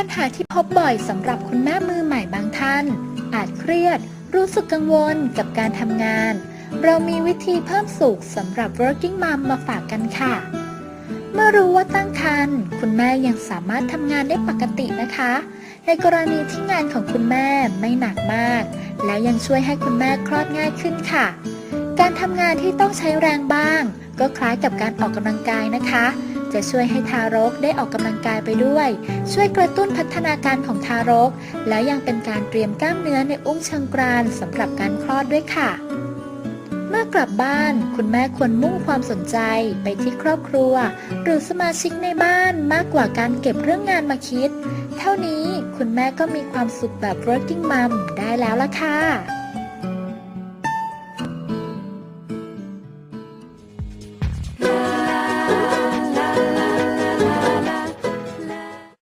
ัญหาที่พบบ่อยสำหรับคุณแม่มือใหม่บางท่าน อาจเครียด รู้สึกกังวลกับการทำงาน เรามีวิธีเพิ่มสุขสำหรับ working mom มาฝากกันค่ะ เมื่อรู้ว่าตั้งครรภ์คุณแม่ยังสามารถทำงานได้ปกตินะคะ ในกรณีที่งานของคุณแม่ไม่หนักมาก และยังช่วยให้คุณแม่คลอดง่ายขึ้นค่ะ การทำงานที่ต้องใช้แรงบ้าง ก็คล้ายกับการออกกำลังกายนะคะ จะช่วยให้ทารกได้ออกกำลังกายไปด้วย ช่วยกระตุ้นพัฒนาการของทารก และยังเป็นการเตรียมกล้ามเนื้อในอุ้งเชิงกรานสำหรับการคลอดด้วยค่ะ เมื่อกลับบ้าน คุณแม่ควรมุ่งความสนใจไปที่ครอบครัว หรือสมาชิกในบ้านมากกว่าการเก็บเรื่องงานมาคิด เท่านี้คุณแม่ก็มีความสุขแบบ working mom ได้แล้วล่ะค่ะ